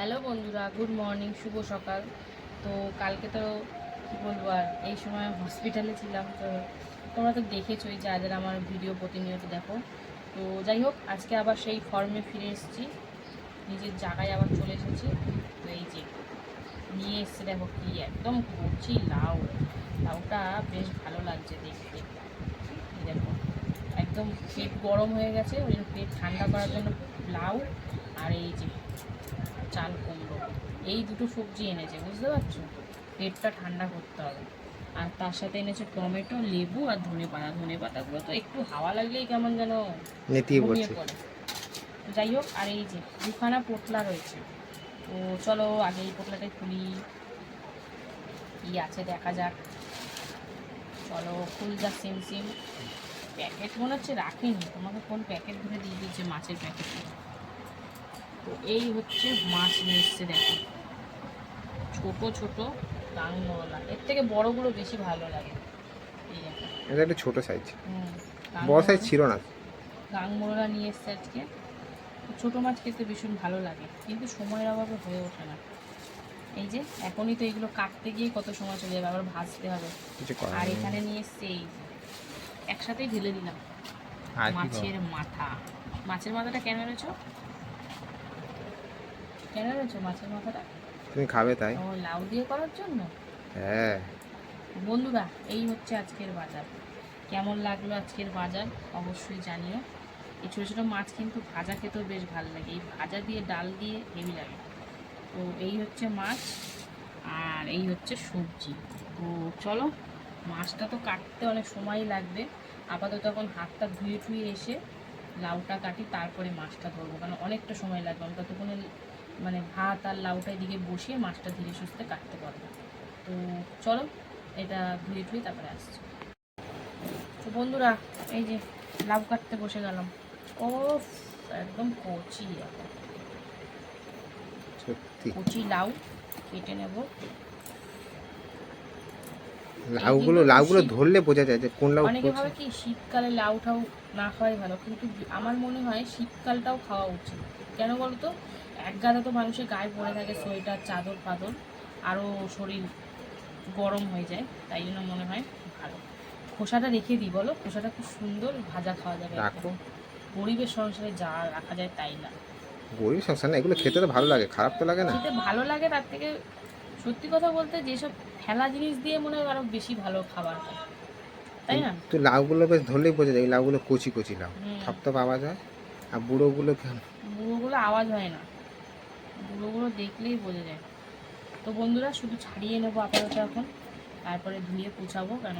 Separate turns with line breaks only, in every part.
Hello বন্ধুরা, good morning, শুভ সকাল। তো কালকে তো কী বলব আর, এই সময় হসপিটালে ছিলাম, তো তোমরা তো দেখেছোই যা যারা আমার ভিডিও প্রতিনিয়ত দেখো। তো যাই হোক, আজকে আবার সেই ফর্মে ফিরে এসেছি, নিজের জায়গায় আবার চলে এসেছি। তো এই যে নিয়ে এসছে, দেখো কি একদম কচি লাউ। লাউটা বেশ ভালো লাগছে দেখতে। দেখো, একদম পেট গরম হয়ে গেছে, ওই পেট ঠান্ডা করার জন্য লাউ আর এই যে চাল কুমড়ো। এই দুটো সবজি এনেছে বুঝতে পারছ? পেটটা ঠান্ডা করতে হবে। আর তার সাথে এনেছে টমেটো লেবু আর ধনে পাতা ধনে পাতাগুলো তো একটু হাওয়া লাগলেই কেমন যেন
নেতিয়ে পড়ছে।
যাই হোক আর এই যে দুখানা পোটলা রয়েছে। তো চলো আগে এই পোটলাটাই খুলি। কি আছে দেখা যাক। চলো খুল যা সিম সিম। প্যাকেট মনে হচ্ছে রাখেনি। তোমাকে কোন প্যাকেট ধরে দিয়ে দিয়েছে মাছের প্যাকেট তো এই হচ্ছে মাছ নিয়ে এসছে দেখো। ছোট ছোট গাংমরলা এর থেকে বড়গুলো বেশি ভালো লাগে।
এটা একটু ছোট সাইজ বড় সাইজ ছিল না।
গাংমোড়া নিয়ে এসছে আজকে। ছোটো মাছ খেতে ভীষণ ভালো লাগে কিন্তু সময়ের অভাবে হয়ে ওঠে না। এই যে এখনই তো এগুলো কাটতে গিয়ে কত সময় চলে যাবে আবার ভাজতে হবে। আর এখানে নিয়ে এসছে এই একসাথেই ঢেলে দিলাম। মাছের মাথা। মাছের মাথাটা কেন এনেছো? কেন এনেছো মাছের মাথাটা?
তুমি খাবে তাই।
ও লাউ দিয়ে করার জন্য?
হ্যাঁ।
বন্ধুরা এই হচ্ছে আজকের বাজার। কেমন লাগল আজকের বাজার? অবশ্যই জানিও। এই ছোটো ছোটো মাছ কিন্তু ভাজা খেতেও বেশ ভালো লাগে। এই ভাজা দিয়ে ডাল দিয়ে হেভি লাগে। তো এই হচ্ছে মাছ আর এই হচ্ছে সবজি। তো চলো মাছটা তো কাটতে অনেক সময়ই লাগবে। আপাতত এখন হাতটা ধুয়ে টুয়ে এসে লাউটা কাটি তারপরে মাছটা ধরবো। কারণ অনেকটা সময় লাগবে। আমি ততক্ষণে মানে ভাত আর লাউটা এদিকে বসিয়ে মাছটা ধীরে সুস্থে কাটতে পারব। তো চলো এটা ধুয়ে টুয়ে তারপরে আসছি। তো বন্ধুরা এই যে লাউ কাটতে বসে গেলাম। ও একদম কচি কচি লাউ কেটে নেব।
লাউগুলো লাউগুলো ধরলে বোঝা যায় যে কোন লাউ
অনেকে ভাবে কি শীতকালে লাউ ঠাউ না খাওয়াই ভালো কিন্তু আমার মনে হয় শীতকালটাও খাওয়া উচিত। কেন বলতো? এক গাদা তো মানুষের গায়ে পড়ে থাকে সোয়েটার চাদর ফাদর আরও শরীর গরম হয়ে যায় তাই জন্য মনে হয় ভালো। খোসাটা রেখে দিই বলো? খোসাটা খুব সুন্দর ভাজা খাওয়া যাবে।
রাখো।
গরিবের সংসারে যা রাখা যায় তাই না।
গরিব সংসার না এগুলো খেতে তো ভালো লাগে খারাপ তো লাগে না।
খেতে ভালো লাগে তার থেকে সত্যি কথা বলতে যেসব ফেলা জিনিস দিয়ে মনে হয় আরও বেশি ভালো খাবার হয় তাই না?
তো লাউগুলো বেশ ধরলেই বোঝা যায় লাউগুলো কচি কচি লাউ। সব তো পাওয়া যায় আর বুড়োগুলো
বুড়োগুলো আওয়াজ হয় না। বুড়োগুলো দেখলেই বোঝা যায়। তো বন্ধুরা শুধু ছাড়িয়ে নেব আপাতত এখন। তারপরে ধুয়ে পুছাবো কেন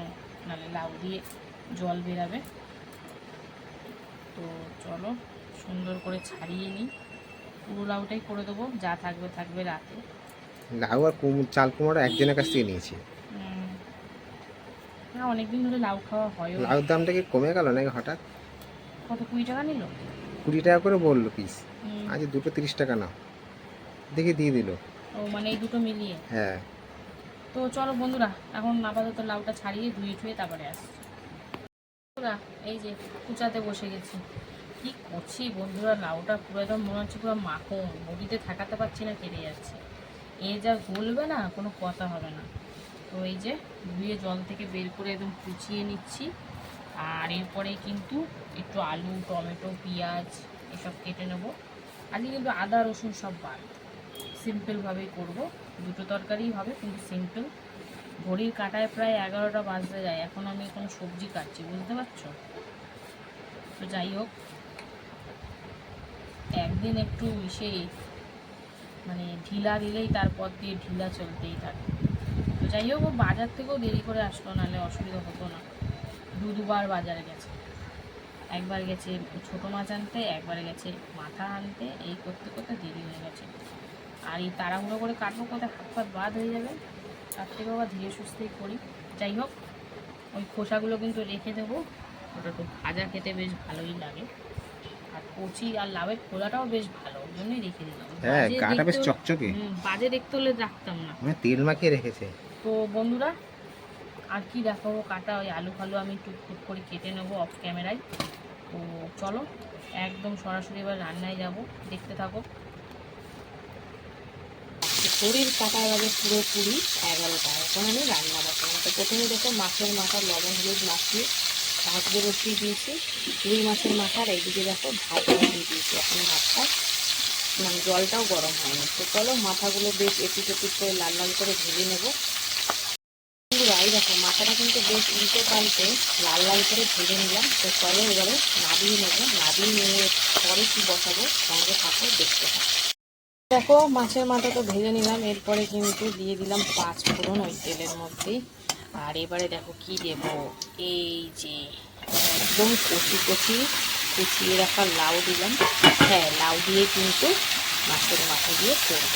নাহলে লাউ দিয়ে জল বেরাবে। তো চলো সুন্দর করে ছাড়িয়ে নিই। পুরো লাউটাই করে দেবো যা থাকবে থাকবে রাতে।
লাউ আর কুম- চাল কুমড়ো একজনের কাছ থেকে নিয়েছি।
না অনেকদিন ধরে লাউ খাওয়া হয়
লাউর দামটা কি কমে গেল নাকি হঠাৎ?
কত কুড়ি টাকা নিল?
কুড়ি টাকা করে বলল পিস আজ দুটো তিরিশ টাকা নাও। দেখে দিয়ে দিল।
ও মানে এই দুটো মিলিয়ে?
হ্যাঁ।
তো চলো বন্ধুরা এখন আপাতত লাউটা ছাড়িয়ে ধুয়ে ধুয়ে তারপরে আসছি। বন্ধুরা এই যে কুচাতে বসে গেছি। কি করছি বন্ধুরা লাউটা পুরো একদম মনে হচ্ছে পুরো মাখন বডিতে থাকাতে পারছি না কেটে যাচ্ছে। এ যা গলবে না কোনো কথা হবে না। তো এই যে ধুয়ে জল থেকে বের করে একদম কুচিয়ে নিচ্ছি। আর এরপরে কিন্তু একটু আলু টমেটো পেঁয়াজ এসব কেটে নেব। আজকে কিন্তু আদা রসুন সব বাদ। সিম্পলভাবেই করব। দুটো তরকারিই হবে, কিন্তু সিম্পল। ঘড়ির কাটায় প্রায় এগারোটা বাজতে যায়। এখন আমি কোনো সবজি কাটছি, বুঝতে পারছ? তো যাই হোক, একদিন একটু সে মানে ঢিলা দিলেই তারপর দিয়ে ঢিলা চলতেই থাকে। তো যাই হোক, ও বাজার থেকেও দেরি করে আসলো, নাহলে অসুবিধা হতো না। দু দুবার বাজারে গেছে। একবার গেছে ছোটো মাছ আনতে, একবার গেছে মাথা আনতে, এই করতে করতে দেরি হয়ে গেছে। আর এই তাড়াহুড়ো করে কাটবো কোথায়? হাত ফাত বাদ হয়ে যাবে। তার থেকে আবার ধীরে সুস্থেই করি। যাই হোক ওই খোসাগুলো কিন্তু রেখে দেবো। ওটা তো ভাজা খেতে বেশ ভালোই লাগে। আর কচি আর লাভের খোলাটাও বেশ ভালো ওই জন্যই রেখে দিলাম।
হ্যাঁ
বাজে
গাটা বেশ
দেখতে হলে-
চকচকে।
হুম, বাজে দেখতে হলে রাখতাম না।
মানে তেল মাখিয়ে রেখেছে।
তো বন্ধুরা আর কি দেখাবো? কাটা ওই আলু ফালু আমি টুকটুক করে কেটে নেব অফ ক্যামেরায় তো চলো একদম সরাসরি এবার রান্নায় যাব। দেখতে থাকো। ঘড়ির কাটা বাজে পুরো কুড়ি এগারোটা। এখন আমি রান্না বসালাম তো প্রথমে দেখো মাছের মাথা, লবণ, হলুদ মাখিয়ে ভাজতে বসিয়ে দিয়েছি। রুই মাছের মাথার এইদিকে দেখো ভাত বসিয়ে দিয়েছি। এখন ভাতটা মানে জলটাও গরম হয়নি। তো চলো মাথাগুলো বেশ এপিট এপিট করে লাল লাল করে ভেজে নেব। এই দেখো মাথাটা কিন্তু বেশ উল্টে পাল্টে লাল লাল করে ভেজে নিলাম। তো চলো এবারে নাবিয়ে নেব। নাবিয়ে নিয়ে পরে কি বসাবো? সঙ্গে থাকো দেখতে দেখো, মাছের মাথা তো ভেজে নিলাম, এরপরে কিন্তু দিয়ে দিলাম পাঁচ ফোড়ন ওই তেলের মধ্যে আর এবারে দেখো কি দেব? এই যে, একদম কচি কচি কুচিয়ে রাখা লাউ দিলাম। হ্যাঁ লাউ দিয়ে কিন্তু মাছের মাথা দিয়ে করব।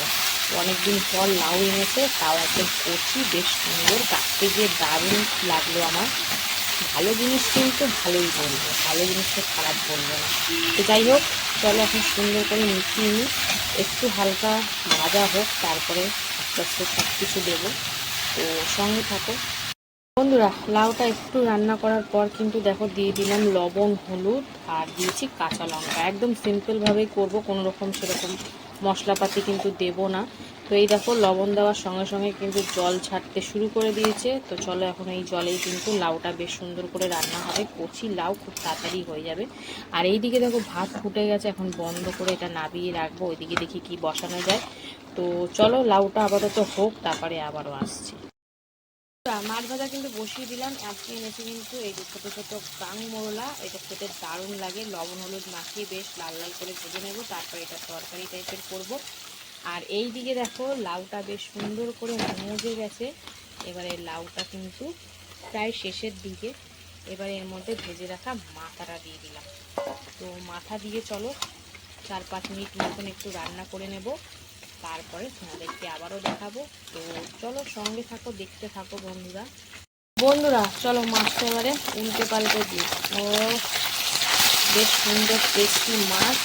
অনেকদিন পর লাউ এনেছে, তাও একদম কচি, বেশ সুন্দর। কাটতে গিয়ে দারুণ লাগল আমার। ভালো জিনিস কিন্তু ভালোই বলব, ভালো জিনিসটা খারাপ বলব না। তো যাই হোক, চলো এখন সুন্দর করে মিশিয়ে নিই, একটু হালকা ভাজা হোক, তারপরে আস্তে আস্তে সব কিছু দেবো। তো সঙ্গে থাকো। বন্ধুরা, লাউটা একটু রান্না করার পর কিন্তু দেখো দিয়ে দিলাম লবণ, হলুদ, আর দিয়েছি কাঁচা লঙ্কা। একদম সিম্পলভাবেই করব, কোনো রকম সেরকম মশলাপাতি কিন্তু দেব না। তো এই দেখো, লবণ দেওয়ার সঙ্গে সঙ্গে কিন্তু জল ছাড়তে শুরু করে দিয়েছে। তো চলো এখন এই জলেই কিন্তু লাউটা বেশ সুন্দর করে রান্না হবে। কচি লাউ খুব তাড়াতাড়ি হয়ে যাবে। আর এই দিকে দেখো, ভাত ফুটে গেছে। এখন বন্ধ করে এটা নাবিয়ে রাখব। ওইদিকে দেখি কি বসানো যায়। তো চলো, লাউটা আপাতত হোক, তারপরে আবারও আসছি। মাছ ভাজা কিন্তু বসিয়ে দিলাম। আজকে এনেছি কিন্তু এই যে ছোটো ছোটো কাং মোরলা এটা খেতে দারুণ লাগে। লবণ, হলুদ মাখিয়ে বেশ লাল লাল করে ভেজে নেব। তারপরে এটা তরকারি টাইপের করব। আর এই দিকে দেখো, লাউটা বেশ সুন্দর করে মজে গেছে। এবারে লাউটা কিন্তু প্রায় শেষের দিকে। এবারে এর মধ্যে ভেজে রাখা মাথাটা দিয়ে দিলাম। তো মাথা দিয়ে চলো, চার পাঁচ মিনিট মতন একটু রান্না করে নেব। তারপরে তোমাদেরকে আবারও দেখাবো। তো চলো সঙ্গে থাকো, দেখতে থাকো বন্ধুরা। বন্ধুরা, চলো মাছটা এবারে উল্টে পাল্টে দিই। ও, বেশ সুন্দর টেস্টি মাছ।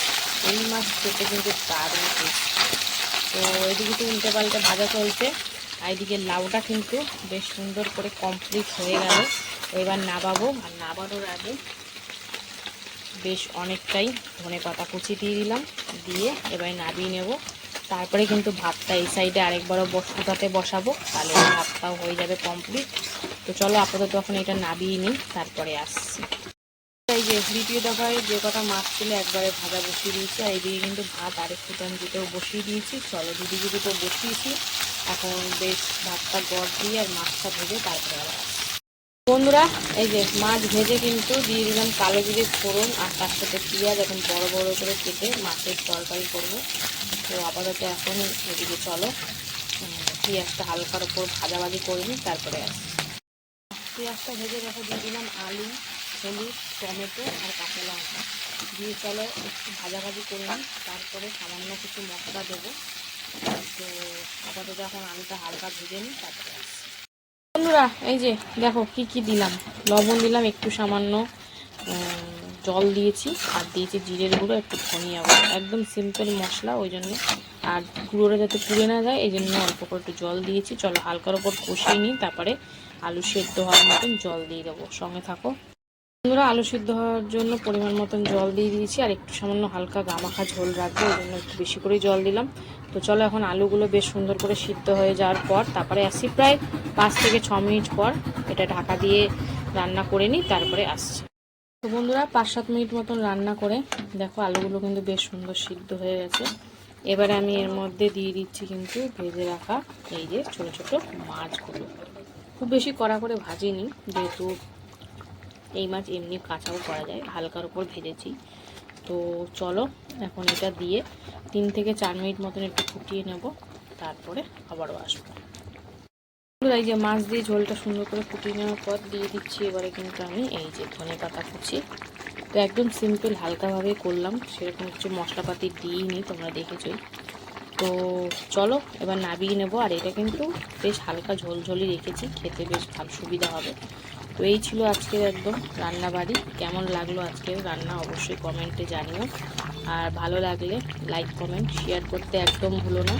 এই মাছ খেতে কিন্তু দারুণ টেস্টি। তো এদিকে তো উল্টে পাল্টে ভাজা চলছে, আর এদিকে লাউটা কিন্তু বেশ সুন্দর করে কমপ্লিট হয়ে গেল। এবার নাবাবো, আর নাবানোর আগে বেশ অনেকটাই ধনে পাতা কুচি দিয়ে দিলাম, দিয়ে এবার নাবিয়ে নেব। তারপরে কিন্তু ভাতটা এই সাইডে আরেকবারও বসুটাতে বসাবো, তাহলে ভাতটাও হয়ে যাবে কমপ্লিট তো চলো আপাতত এখন এটা নাবিয়ে নিই, তারপরে আসছি। এই যে দ্বিতীয় দফায় যে কটা মাছ ছিল একবারে ভাজা বসিয়ে দিয়েছি, আর এইদিকে কিন্তু ভাত আরেকটু টান দিতেও বসিয়ে দিয়েছি। চলো দুদিকে দুটো বসিয়েছি। এখন বেশ ভাতটা গড় দিয়ে আর মাছটা ভেজে তারপরে আবার বন্ধুরা, এই যে মাছ ভেজে কিন্তু দিয়ে দিলাম কালো জিরে ফোড়ন আর তার সাথে পেঁয়াজ এখন বড় বড় করে কেটে মাছের তরকারি করব। তো আপাতত এখন এদিকে চলো। পেঁয়াজটা হালকার ওপর ভাজাভাজি করে নিই, তারপরে আসি পেঁয়াজটা ভেজে দেখো দিয়ে দিলাম আলু। হলুদ, টমেটো আর কাঁচা লঙ্কা। দিয়ে চলো একটু ভাজাভাজি করে নিই, তারপরে সামান্য কিছু মশলা দেবো। তো আপাতত এখন আলুটা হালকা ভেজে নিই, তারপরে বন্ধুরা, এই যে দেখো কি কি দিলাম। লবণ দিলাম, একটু সামান্য জল দিয়েছি, আর দিয়েছি জিরের গুঁড়ো, একটু ধনিয়া গুঁড়ো। একদম সিম্পল মশলা, ওই জন্য। আর গুঁড়োটা যাতে পুড়ে না যায়, এই জন্য অল্প করে একটু জল দিয়েছি। চলো হালকার ওপর কষিয়ে নিই, তারপরে আলু সেদ্ধ হওয়ার মতন জল দিয়ে দেবো। সঙ্গে থাকো। বন্ধুরা আলু সিদ্ধ হওয়ার জন্য পরিমাণ মতন জল দিয়ে দিয়েছি, আর একটু সামান্য হালকা গামাখা ঝোল রাখব ওই জন্য একটু বেশি করেই জল দিলাম। তো চলো এখন আলুগুলো বেশ সুন্দর করে সিদ্ধ হয়ে যাওয়ার পর তারপরে আসি প্রায় পাঁচ থেকে ছ মিনিট পর এটা ঢাকা দিয়ে রান্না করে নিই, তারপরে আসছি। তো বন্ধুরা, পাঁচ সাত মিনিট মতন রান্না করে দেখো আলুগুলো কিন্তু বেশ সুন্দর সিদ্ধ হয়ে গেছে। এবারে আমি এর মধ্যে দিয়ে দিচ্ছি কিন্তু ভেজে রাখা এই যে ছোট ছোট মাছগুলো। খুব বেশি কড়া করে ভাজিনি, যেহেতু এই মাছ এমনি কাঁচাও করা যায়, হালকার উপর ভেজেছি। তো চলো, এখন এটা দিয়ে তিন থেকে চার মিনিট মতন একটু ফুটিয়ে নেব, তারপরে আবারও আসব। এই যে মাছ দিয়ে ঝোলটা সুন্দর করে ফুটিয়ে নেওয়ার পর দিয়ে দিচ্ছি এবারে কিন্তু আমি এই যে ধনে পাতা কুচি। তো একদম সিম্পল হালকাভাবে করলাম, সেরকম কিছু মশলাপাতি দিইনি, তোমরা দেখেছোই। তো চলো, এবার নাবিয়ে নেব, আর এটা কিন্তু বেশ হালকা ঝোলঝোলই রেখেছি, খেতে বেশ ভালো সুবিধা হবে। তো এই ছিল আজকের একদম রান্না বাড়ি কেমন লাগল আজকের রান্না অবশ্যই কমেন্টে জানিও। আর ভালো লাগলে লাইক কমেন্ট শেয়ার করতে একদম ভুলো না।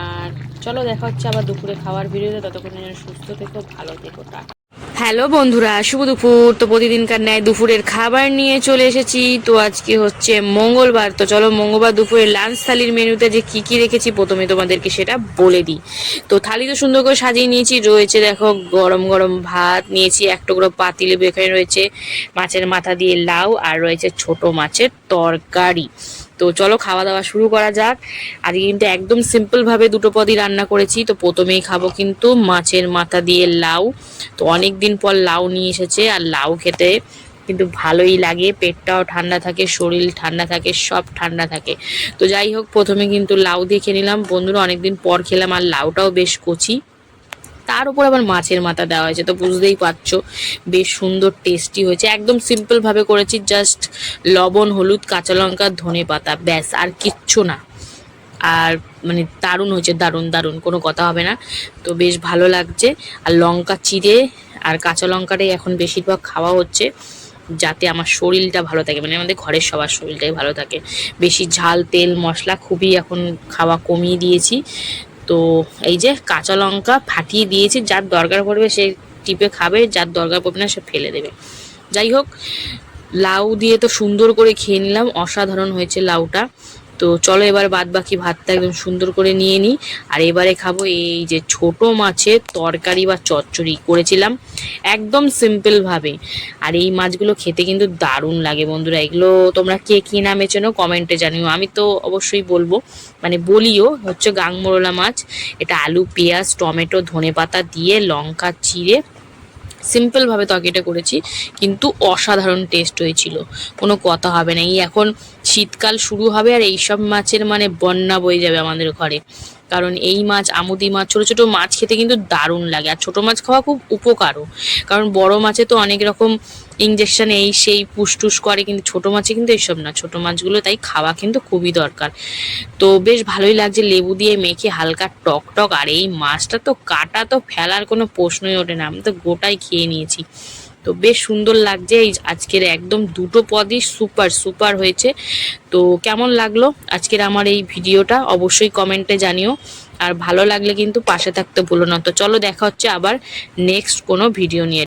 আর চলো দেখা হচ্ছে আবার দুপুরে খাওয়ার ভিডিওতে। ততক্ষণ সুস্থ থেকো, ভালো থেকো, টাটা। হ্যালো বন্ধুরা, শুভ দুপুর। তো প্রতিদিনকার ন্যায় দুপুরের খাবার নিয়ে চলে এসেছি। তো আজকে হচ্ছে মঙ্গলবার। তো চলো মঙ্গলবার দুপুরে লাঞ্চ থালির মেনুতে যে কি কি রেখেছি প্রথমে তোমাদেরকে সেটা বলে দিই। তো থালি তো সুন্দর করে সাজিয়ে নিয়েছি। রয়েছে দেখো গরম গরম ভাত, নিয়েছি এক টুকরো পাতিলেবু এখানে রয়েছে মাছের মাথা দিয়ে লাউ, আর রয়েছে ছোট মাছের তরকারি। তো চলো খাওয়া দাওয়া শুরু করা যাক। আজকে কিন্তু একদম সিম্পল ভাবে দুটো পদই রান্না করেছি। তো প্রথমেই খাব কিন্তু মাছের মাথা দিয়ে লাউ। তো অনেক দিন পর লাউ নিয়ে এসেছে আর লাউ খেতে কিন্তু ভালোই লাগে। পেটটাও ঠান্ডা থাকে, শরীর ঠান্ডা থাকে, সব ঠান্ডা থাকে। তো যাই হোক, প্রথমে কিন্তু লাউ দিয়ে খেয়ে নিলাম। বন্ধুরা, অনেকদিন পর খেলাম আর লাউটাও বেশ কচি। তার উপর আবার মাছের মাথা দেওয়া হয়েছে, তো বুঝতেই পারছ। বেশ সুন্দর টেস্টি হয়েছে। একদম সিম্পল ভাবে করেছি জাস্ট লবণ, হলুদ, কাঁচা লঙ্কা, ধনে পাতা, ব্যাস, আর কিচ্ছু না। আর মানে দারুণ হয়েছে, দারুণ দারুণ, কোনো কথা হবে না। তো বেশ ভালো লাগছে। আর লঙ্কা চিড়ে আর কাঁচা লঙ্কাটাই এখন বেশিরভাগ খাওয়া হচ্ছে, যাতে আমার শরীরটা ভালো থাকে। মানে আমাদের ঘরের সবার শরীরটাই ভালো থাকে। বেশি ঝাল, তেল, মশলা খুবই এখন খাওয়া কমিয়ে দিয়েছি। তো এই যে কাঁচা লঙ্কা ফাটিয়ে দিয়েছি, যার দরকার পড়বে সে টিপে খাবে, যার দরকার পড়বে না সে ফেলে দেবে। যাই হোক, লাউ দিয়ে তো সুন্দর করে খেয়ে নিলাম, অসাধারণ হয়েছে লাউটা। তো চলো এবার বাদ বাকি ভাতটা একদম সুন্দর করে নিয়ে নিই আর এবারে খাব এই যে ছোট মাছের তরকারি বা চচ্চড়ি করেছিলাম একদম সিম্পল ভাবে। আর এই মাছগুলো খেতে কিন্তু দারুণ লাগে বন্ধুরা। এগুলো তোমরা কে কি নামে চেনো কমেন্টে জানিও। আমি তো অবশ্যই বলব মানে বলিও, হচ্ছে গাংমরোলা মাছ, এটা আলু, পেঁয়াজ, টমেটো, ধনেপাতা দিয়ে লঙ্কা, চিড়ে সিম্পলভাবে তরকারিটা করেছি, কিন্তু অসাধারণ টেস্ট হয়েছিল। কোনো কথা হবে না। এই এখন শীতকাল শুরু হবে আর এইসব মাছের মানে বন্যা বয়ে যাবে আমাদের ঘরে। কারণ এই মাছ, আমুদি মাছ, ছোটো ছোটো মাছ খেতে কিন্তু দারুণ লাগে। আর ছোটো মাছ খাওয়া খুব উপকারও। কারণ বড় মাছে তো অনেক রকম ইঞ্জেকশন এই সেই পুষ্টুস করে, কিন্তু ছোটো মাছে কিন্তু এইসব না। ছোটো মাছগুলো তাই খাওয়া কিন্তু খুবই দরকার। তো বেশ ভালোই লাগছে লেবু দিয়ে মেখে হালকা টক টক, আর এই মাছটা তো কাটা তো ফেলার কোনো প্রশ্নই ওঠে না। আমি তো গোটাই খেয়ে নিয়েছি। তো বেশ সুন্দর লাগছে এই আজকের একদম দুটো পদই সুপার সুপার হয়েছে। তো কেমন লাগল আজকের আমার এই ভিডিওটা? অবশ্যই কমেন্টে জানিও। আর ভালো লাগলে কিন্তু পাশে থাকতে ভুলো না। তো চলো দেখা হচ্ছে আবার নেক্সট কোনো ভিডিও নিয়ে।